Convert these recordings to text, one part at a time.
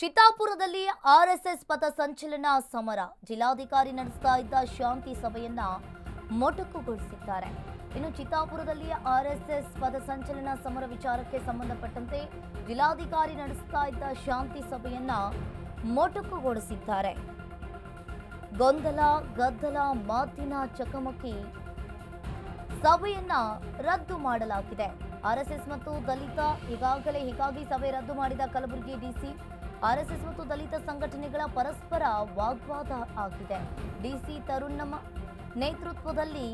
ಚಿತ್ತಾಪುರದಲ್ಲಿ RSS ಪಥ ಸಂಚಲನ ಸಮರ. ಜಿಲ್ಲಾಧಿಕಾರಿ ನಡೆಸ್ತಾ ಇದ್ದ ಶಾಂತಿ ಸಭೆಯನ್ನ ಮೊಟಕುಗೊಳಿಸಿದ್ದಾರೆ. ಇನ್ನು ಚಿತ್ತಾಪುರದಲ್ಲಿ ಆರ್ಎಸ್ಎಸ್ ಪಥ ಸಂಚಲನ ಸಮರ ವಿಚಾರಕ್ಕೆ ಸಂಬಂಧಪಟ್ಟಂತೆ ಜಿಲ್ಲಾಧಿಕಾರಿ ನಡೆಸ್ತಾ ಇದ್ದ ಶಾಂತಿ ಸಭೆಯನ್ನ ಮೊಟಕುಗೊಳಿಸಿದ್ದಾರೆ. ಗೊಂದಲ, ಗದ್ದಲ, ಮಾತಿನ ಚಕಮಕಿ ಸಭೆಯನ್ನ ರದ್ದು ಮಾಡಲಾಗಿದೆ. ಆರ್ಎಸ್ಎಸ್ ಮತ್ತು ದಲಿತ ಈಗಾಗಲೇ ಹೀಗಾಗಿ ಸಭೆ ರದ್ದು ಮಾಡಿದ ಕಲಬುರಗಿ ಡಿಸಿ ಆರ್ಎಸ್ಎಸ್ ಮತ್ತು ದಲಿತ ಸಂಘಟನೆಗಳ ಪರಸ್ಪರ ವಾಗ್ವಾದ ಆಗಿದೆ. ಡಿಸಿ ತರುಣ್ ನಮ್ಮ ನೇತೃತ್ವದಲ್ಲಿ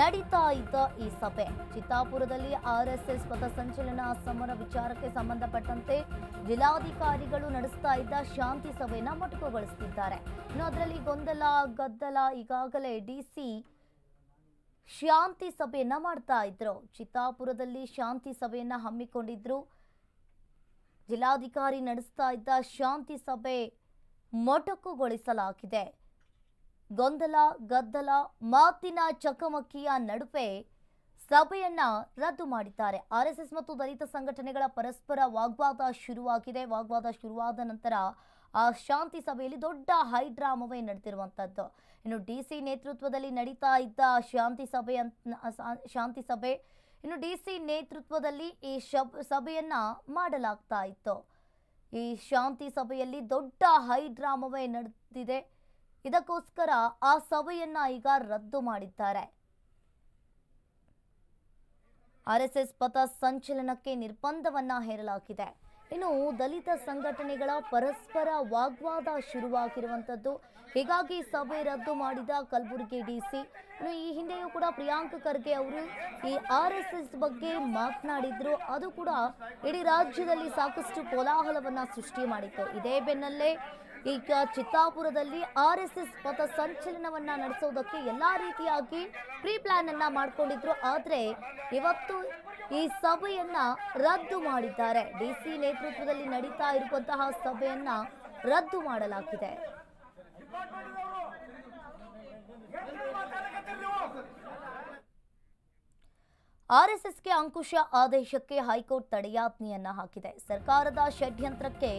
ನಡೀತಾ ಇದ್ದ ಈ ಸಭೆ. ಚಿತ್ತಾಪುರದಲ್ಲಿ ಆರ್ಎಸ್ಎಸ್ ಪಥ ಸಂಚಲನ ಸಮರ ವಿಚಾರಕ್ಕೆ ಸಂಬಂಧಪಟ್ಟಂತೆ ಜಿಲ್ಲಾಧಿಕಾರಿಗಳು ನಡೆಸ್ತಾ ಇದ್ದ ಶಾಂತಿ ಸಭೆಯನ್ನ ಮೊಟಕುಗೊಳಿಸುತ್ತಿದ್ದಾರೆ. ಇನ್ನು ಅದರಲ್ಲಿ ಗೊಂದಲ, ಗದ್ದಲ ಈಗಾಗಲೇ ಡಿಸಿ ಶಾಂತಿ ಸಭೆಯನ್ನ ಮಾಡ್ತಾ ಇದ್ರು. ಚಿತ್ತಾಪುರದಲ್ಲಿ ಶಾಂತಿ ಸಭೆಯನ್ನ ಹಮ್ಮಿಕೊಂಡಿದ್ರು. ಜಿಲ್ಲಾಧಿಕಾರಿ ನಡೆಸ್ತಾ ಇದ್ದ ಶಾಂತಿ ಸಭೆ ಮೊಟಕುಗೊಳಿಸಲಾಗಿದೆ. ಗೊಂದಲ, ಗದ್ದಲ, ಮಾತಿನ ಚಕಮಕಿಯ ನಡುವೆ ಸಭೆಯನ್ನ ರದ್ದು ಮಾಡಿದ್ದಾರೆ. ಆರ್ಎಸ್ಎಸ್ ಮತ್ತು ದಲಿತ ಸಂಘಟನೆಗಳ ಪರಸ್ಪರ ವಾಗ್ವಾದ ಶುರುವಾಗಿದೆ. ವಾಗ್ವಾದ ಶುರುವಾದ ನಂತರ ಆ ಶಾಂತಿ ಸಭೆಯಲ್ಲಿ ದೊಡ್ಡ ಹೈಡ್ರಾಮವೇ ನಡೆದಿರುವಂಥದ್ದು ಇನ್ನು ಡಿಸಿ ನೇತೃತ್ವದಲ್ಲಿ ನಡೀತಾ ಇದ್ದ ಶಾಂತಿ ಸಭೆ ಶಾಂತಿ ಸಭೆ ಇನ್ನು ಡಿಸಿ ನೇತೃತ್ವದಲ್ಲಿ ಈ ಶಬ್, ಸಭೆಯನ್ನು ಮಾಡಲಾಗ್ತಾ ಇತ್ತು. ಈ ಶಾಂತಿ ಸಭೆಯಲ್ಲಿ ದೊಡ್ಡ ಹೈಡ್ರಾಮವೇ ನಡೆದಿದೆ. ಇದಕ್ಕೋಸ್ಕರ ಆ ಸಭೆಯನ್ನ ಈಗ ರದ್ದು ಮಾಡಿದ್ದಾರೆ. ಆರ್ಎಸ್ಎಸ್ ಪಥ ಸಂಚಲನಕ್ಕೆ ನಿರ್ಬಂಧವನ್ನ ಹೇರಲಾಗಿದೆ. ಇನ್ನು ದಲಿತ ಸಂಘಟನೆಗಳ ಪರಸ್ಪರ ವಾಗ್ವಾದ ಶುರುವಾಗಿರುವಂಥದ್ದು. ಹೀಗಾಗಿ ಸಭೆ ರದ್ದು ಮಾಡಿದ ಕಲಬುರಗಿ ಡಿಸಿ. ಇನ್ನು ಈ ಹಿಂದೆಯೂ ಕೂಡ ಪ್ರಿಯಾಂಕ್ ಖರ್ಗೆ ಅವರು ಈ ಆರ್ ಎಸ್ ಎಸ್ ಬಗ್ಗೆ ಮಾತನಾಡಿದ್ರು. ಅದು ಕೂಡ ಇಡೀ ರಾಜ್ಯದಲ್ಲಿ ಸಾಕಷ್ಟು ಕೋಲಾಹಲವನ್ನ ಸೃಷ್ಟಿ ಮಾಡಿತ್ತು. ಇದೇ ಬೆನ್ನಲ್ಲೇ ಈಗ ಚಿತ್ತಾಪುರದಲ್ಲಿ ಆರ್ ಎಸ್ ಎಸ್ ಪಥ ಸಂಚಲನವನ್ನ ನಡೆಸೋದಕ್ಕೆ ಎಲ್ಲಾ ರೀತಿಯಾಗಿ ಪ್ರೀ ಪ್ಲಾನ್ ಅನ್ನ ಮಾಡ್ಕೊಂಡಿದ್ರು. ಆದ್ರೆ ಇವತ್ತು ಈ ಸಭೆಯನ್ನ ರದ್ದು ಮಾಡಿದ್ದಾರೆ. ಡಿಸಿ ನೇತೃತ್ವದಲ್ಲಿ ನಡೀತಾ ಇರುವಂತಹ ಸಭೆಯನ್ನ ರದ್ದು ಮಾಡಲಾಗಿದೆ. ಆರ್ಎಸ್ಎಸ್ಗೆ ಅಂಕುಶ ಆದೇಶಕ್ಕೆ ಹೈಕೋರ್ಟ್ ತಡೆಯಾಜ್ಞೆಯನ್ನ ಹಾಕಿದೆ. ಸರ್ಕಾರದ ಷಡ್ಯಂತ್ರಕ್ಕೆ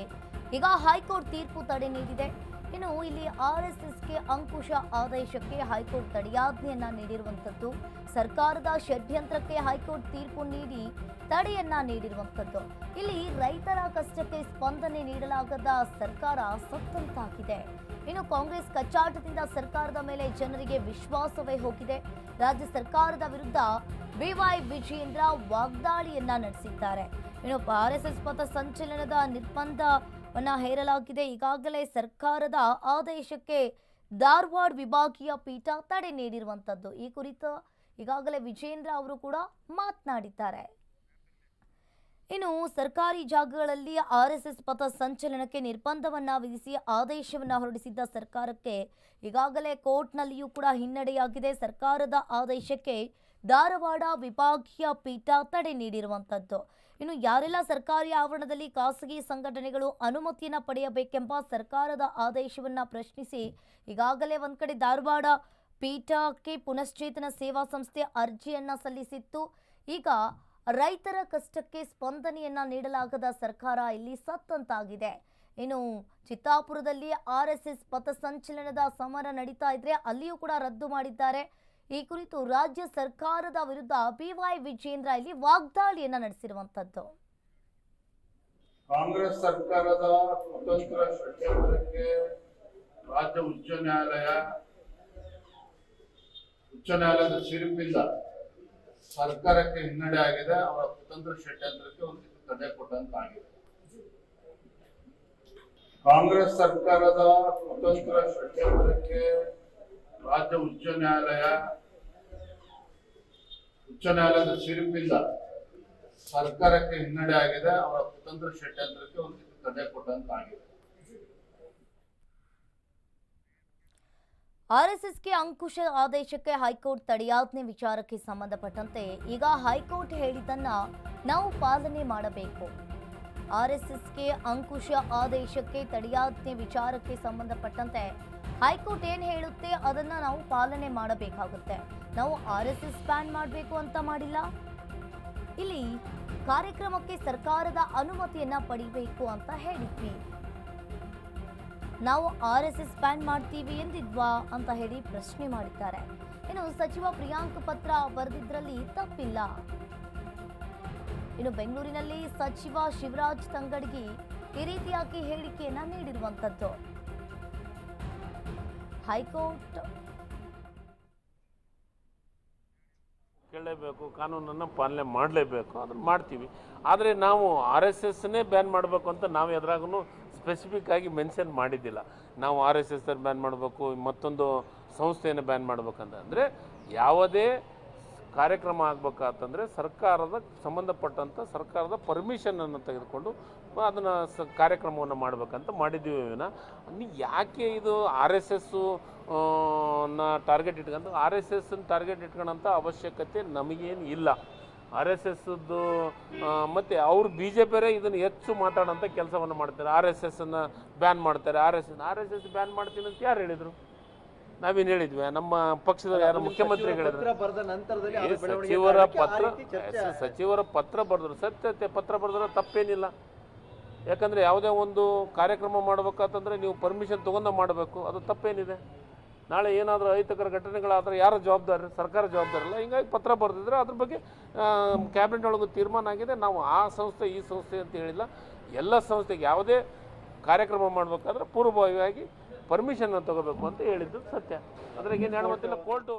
ಈಗ ಹೈಕೋರ್ಟ್ ತೀರ್ಪು ತಡೆ ನೀಡಿದೆ. ಇನ್ನು ಇಲ್ಲಿ ಆರ್ ಎಸ್ ಎಸ್ಗೆ ಅಂಕುಶ ಆದೇಶಕ್ಕೆ ಹೈಕೋರ್ಟ್ ತಡೆಯಾಜ್ಞೆಯನ್ನ ನೀಡಿರುವಂಥದ್ದು. ಸರ್ಕಾರದ ಷಡ್ಯಂತ್ರಕ್ಕೆ ಹೈಕೋರ್ಟ್ ತೀರ್ಪು ನೀಡಿ ತಡೆಯನ್ನ ನೀಡಿರುವಂಥದ್ದು. ಇಲ್ಲಿ ರೈತರ ಕಷ್ಟಕ್ಕೆ ಸ್ಪಂದನೆ ನೀಡಲಾಗದ ಸರ್ಕಾರ ಸತ್ತಂತಾಗಿದೆ. ಇನ್ನು ಕಾಂಗ್ರೆಸ್ ಕಚ್ಚಾಟದಿಂದ ಸರ್ಕಾರದ ಮೇಲೆ ಜನರಿಗೆ ವಿಶ್ವಾಸವೇ ಹೋಗಿದೆ. ರಾಜ್ಯ ಸರ್ಕಾರದ ವಿರುದ್ಧ ಬಿವೈ ವಿಜೇಂದ್ರ ವಾಗ್ದಾಳಿಯನ್ನ ನಡೆಸಿದ್ದಾರೆ. ಇನ್ನು ಆರ್ ಎಸ್ ಪಥ ಸಂಚಲನದ ನಿರ್ಬಂಧವನ್ನ ಹೇರಲಾಗಿದೆ. ಈಗಾಗಲೇ ಸರ್ಕಾರದ ಆದೇಶಕ್ಕೆ ಧಾರವಾಡ ವಿಭಾಗೀಯ ಪೀಠ ತಡೆ ನೀಡಿರುವಂತದ್ದು. ಈ ಕುರಿತು ಈಗಾಗಲೇ ವಿಜೇಂದ್ರ ಅವರು ಕೂಡ ಮಾತನಾಡಿದ್ದಾರೆ. ಇನ್ನು ಸರ್ಕಾರಿ ಜಾಗಗಳಲ್ಲಿ ಆರ್ಎಸ್ಎಸ್ ಪಥ ಸಂಚಲನಕ್ಕೆ ನಿರ್ಬಂಧವನ್ನ ವಿಧಿಸಿ ಆದೇಶವನ್ನ ಹೊರಡಿಸಿದ್ದ ಸರ್ಕಾರಕ್ಕೆ ಈಗಾಗಲೇ ಕೋರ್ಟ್ನಲ್ಲಿಯೂ ಕೂಡ ಹಿನ್ನಡೆಯಾಗಿದೆ. ಸರ್ಕಾರದ ಆದೇಶಕ್ಕೆ ಧಾರವಾಡ ವಿಭಾಗೀಯ ಪೀಠ ತಡೆ ನೀಡಿರುವಂಥದ್ದು ಇನ್ನು ಯಾರೆಲ್ಲ ಸರ್ಕಾರಿ ಆವರಣದಲ್ಲಿ ಖಾಸಗಿ ಸಂಘಟನೆಗಳು ಅನುಮತಿಯನ್ನು ಪಡೆಯಬೇಕೆಂಬ ಸರ್ಕಾರದ ಆದೇಶವನ್ನ ಪ್ರಶ್ನಿಸಿ, ಈಗಾಗಲೇ ಒಂದು ಕಡೆ ಧಾರವಾಡ ಪೀಠಕ್ಕೆ ಪುನಶ್ಚೇತನ ಸೇವಾ ಸಂಸ್ಥೆ ಅರ್ಜಿಯನ್ನು ಸಲ್ಲಿಸಿತ್ತು. ಈಗ ರೈತರ ಕಷ್ಟಕ್ಕೆ ಸ್ಪಂದನೆಯನ್ನ ನೀಡಲಾಗದ ಸರ್ಕಾರ ಇಲ್ಲಿ ಸತ್ತಂತಾಗಿದೆ. ಇನ್ನು ಚಿತ್ತಾಪುರದಲ್ಲಿ ಆರ್ ಎಸ್ ಎಸ್ ಪಥಸಂಚಲನದ ಸಮರ ನಡೀತಾ ಇದ್ರೆ ಅಲ್ಲಿಯೂ ಕೂಡ ರದ್ದು ಮಾಡಿದ್ದಾರೆ. ಈ ಕುರಿತು ರಾಜ್ಯ ಸರ್ಕಾರದ ವಿರುದ್ಧ ಬಿವೈ ವಿಜೇಂದ್ರ ಇಲ್ಲಿ ವಾಗ್ದಾಳಿಯನ್ನ ನಡೆಸಿರುವಂತದ್ದು ಕಾಂಗ್ರೆಸ್ ಸರ್ಕಾರದ ಸ್ವತಂತ್ರ ಷಡ್ಯಂತ್ರಕ್ಕೆ ರಾಜ್ಯ ಉಚ್ಚ ನ್ಯಾಯಾಲಯ, ಉಚ್ಚ ನ್ಯಾಯಾಲಯದ ಸಿರಿಪಿಂದ ಸರ್ಕಾರಕ್ಕೆ ಹಿನ್ನಡೆ ಆಗಿದೆ. ಅವರ ಸ್ವತಂತ್ರ ಷಡ್ಯಂತ್ರಕ್ಕೆ ಒಂದು ತಡೆ ಕೊಟ್ಟಂತಾಗಿದೆ. ಕಾಂಗ್ರೆಸ್ ಸರ್ಕಾರದ ಸ್ವತಂತ್ರ ಷಡ್ಯಂತ್ರಕ್ಕೆ ರಾಜ್ಯ ಉಚ್ಚ ನ್ಯಾಯಾಲಯ, ಉಚ್ಚ ನ್ಯಾಯಾಲಯದ ಸಿರಿಪಿಲ್ಲ ಸರ್ಕಾರಕ್ಕೆ ಹಿನ್ನಡೆ ಆಗಿದೆ, ಅವರ ಸ್ವತಂತ್ರ ಷಡ್ಯಂತ್ರಕ್ಕೆ ಒಂದು ತಡೆ ಕೊಟ್ಟಂತಾಗಿದೆ. ಆರ್ಎಸ್ಎಸ್ಗೆ ಅಂಕುಶ ಆದೇಶಕ್ಕೆ ಹೈಕೋರ್ಟ್ ತಡೆಯಾಜ್ಞೆ ವಿಚಾರಕ್ಕೆ ಸಂಬಂಧಪಟ್ಟಂತೆ ಈಗ ಹೈಕೋರ್ಟ್ ಹೇಳಿದ್ದನ್ನ ನಾವು ಪಾಲನೆ ಮಾಡಬೇಕು. ಆರ್ಎಸ್ಎಸ್ಗೆ ಅಂಕುಶ ಆದೇಶಕ್ಕೆ ತಡೆಯಾಜ್ಞೆ ವಿಚಾರಕ್ಕೆ ಸಂಬಂಧಪಟ್ಟಂತೆ ಹೈಕೋರ್ಟ್ ಏನು ಹೇಳುತ್ತೆ ಅದನ್ನ ನಾವು ಪಾಲನೆ ಮಾಡಬೇಕಾಗುತ್ತೆ. ನಾವು ಆರ್ ಎಸ್ ಎಸ್ ಬ್ಯಾನ್ ಮಾಡಬೇಕು ಅಂತ ಮಾಡಿಲ್ಲ. ಇಲ್ಲಿ ಕಾರ್ಯಕ್ರಮಕ್ಕೆ ಸರ್ಕಾರದ ಅನುಮತಿಯನ್ನ ಪಡಿಬೇಕು ಅಂತ ಹೇಳಿದ್ವಿ. ನಾವು ಆರ್ ಎಸ್ ಬ್ಯಾನ್ ಮಾಡ್ತೀವಿ ಎಂದಿದ್ವಾ ಅಂತ ಹೇಳಿ ಪ್ರಶ್ನೆ ಮಾಡಿದ್ದಾರೆ. ಇನ್ನು ಸಚಿವ ಪ್ರಿಯಾಂಕ್ ಪತ್ರ ಬರೆದಿದ್ರಲ್ಲಿ ತಪ್ಪಿಲ್ಲ. ಇನ್ನು ಬೆಂಗಳೂರಿನಲ್ಲಿ ಸಚಿವ ಶಿವರಾಜ್ ತಂಗಡಗಿ ಈ ರೀತಿಯಾಗಿ ಹೇಳಿಕೆಯನ್ನ ನೀಡಿರುವಂತದ್ದು. ಹೈಕೋರ್ಟ್. ಕೇಳಲೇಬೇಕು, ಕಾನೂನನ್ನು ಪಾಲನೆ ಮಾಡಲೇಬೇಕು, ಅದನ್ನು ಮಾಡ್ತೀವಿ. ಆದರೆ ನಾವು ಆರ್ ಎಸ್ ಎಸ್ನೇ ಬ್ಯಾನ್ ಮಾಡಬೇಕು ಅಂತ ನಾವು ಎದುರಾಗೂ ಸ್ಪೆಸಿಫಿಕ್ ಆಗಿ ಮೆನ್ಷನ್ ಮಾಡಿದ್ದಿಲ್ಲ. ನಾವು ಆರ್ ಎಸ್ ಎಸ್ ಬ್ಯಾನ್ ಮಾಡಬೇಕು, ಮತ್ತೊಂದು ಸಂಸ್ಥೆಯನ್ನು ಬ್ಯಾನ್ ಮಾಡಬೇಕಂತ ಅಂದರೆ ಯಾವುದೇ ಕಾರ್ಯಕ್ರಮ ಆಗಬೇಕಾತಂದರೆ ಸರ್ಕಾರದ ಸಂಬಂಧಪಟ್ಟಂಥ ಸರ್ಕಾರದ ಪರ್ಮಿಷನನ್ನು ತೆಗೆದುಕೊಂಡು ಅದನ್ನು ಸ ಕಾರ್ಯಕ್ರಮವನ್ನು ಮಾಡಬೇಕಂತ ಮಾಡಿದ್ದೀವಿ ನೀ ಯಾಕೆ ಇದು ಆರ್ ಎಸ್ ಎಸ್ಸು ನ ಟಾರ್ಗೆಟ್ ಇಟ್ಕೊಂಡು ಆರ್ ಎಸ್ ಎಸ್ನ ಟಾರ್ಗೆಟ್ ಇಟ್ಕೊಳ್ಳೋಂಥ ಅವಶ್ಯಕತೆ ನಮಗೇನು ಇಲ್ಲ. ಆರ್ ಎಸ್ ಎಸ್ದು ಮತ್ತು ಅವ್ರು ಬಿ ಜೆ ಪಿಯರೇ ಇದನ್ನು ಹೆಚ್ಚು ಮಾತಾಡೋಂಥ ಕೆಲಸವನ್ನು ಮಾಡ್ತಾರೆ. ಆರ್ ಎಸ್ ಎಸ್ಸನ್ನು ಬ್ಯಾನ್ ಮಾಡ್ತಾರೆ. R S S, R S S ban ಮಾಡ್ತೀನಿ ಅಂತ ಯಾರು ಹೇಳಿದರು? ನಾವೇನು ಹೇಳಿದ್ವಿ ನಮ್ಮ ಪಕ್ಷದ ಯಾರು ಮುಖ್ಯಮಂತ್ರಿ ಸಚಿವರ ಪತ್ರ ಸಚಿವರ ಪತ್ರ ಬರೆದ್ರು. ಸತ್ಯತೆ ಪತ್ರ ಬರೆದ್ರೆ ತಪ್ಪೇನಿಲ್ಲ. ಯಾಕಂದ್ರೆ ಯಾವುದೇ ಒಂದು ಕಾರ್ಯಕ್ರಮ ಮಾಡ್ಬೇಕಂತಂದ್ರೆ ನೀವು ಪರ್ಮಿಷನ್ ತಗೊಂಡ ಮಾಡಬೇಕು. ಅದು ತಪ್ಪೇನಿದೆ. ನಾಳೆ ಏನಾದರೂ ಅಹಿತಕರ ಘಟನೆಗಳಾದ್ರೆ ಯಾರು ಜವಾಬ್ದಾರಿ? ಸರ್ಕಾರ ಜವಾಬ್ದಾರಿ ಇಲ್ಲ ಹಿಂಗಾಗಿ ಪತ್ರ ಬರೆದಿದ್ರೆ ಅದ್ರ ಬಗ್ಗೆ ಕ್ಯಾಬಿನೆಟ್ ಒಳಗೆ ತೀರ್ಮಾನ ಆಗಿದೆ. ನಾವು ಆ ಸಂಸ್ಥೆ ಈ ಸಂಸ್ಥೆ ಅಂತ ಹೇಳಿಲ್ಲ. ಎಲ್ಲ ಸಂಸ್ಥೆಗೆ ಯಾವುದೇ ಕಾರ್ಯಕ್ರಮ ಮಾಡಬೇಕಾದ್ರೆ ಪೂರ್ವಭಾವಿಯಾಗಿ ಪರ್ಮಿಷನ್ ತಗೋಬೇಕು ಅಂತ ಹೇಳಿದ್ದು ಸತ್ಯ. ಅದ್ರಾಗ ಏನು ಹೇಳ್ಬೋದಿಲ್ಲ ಕೋರ್ಟು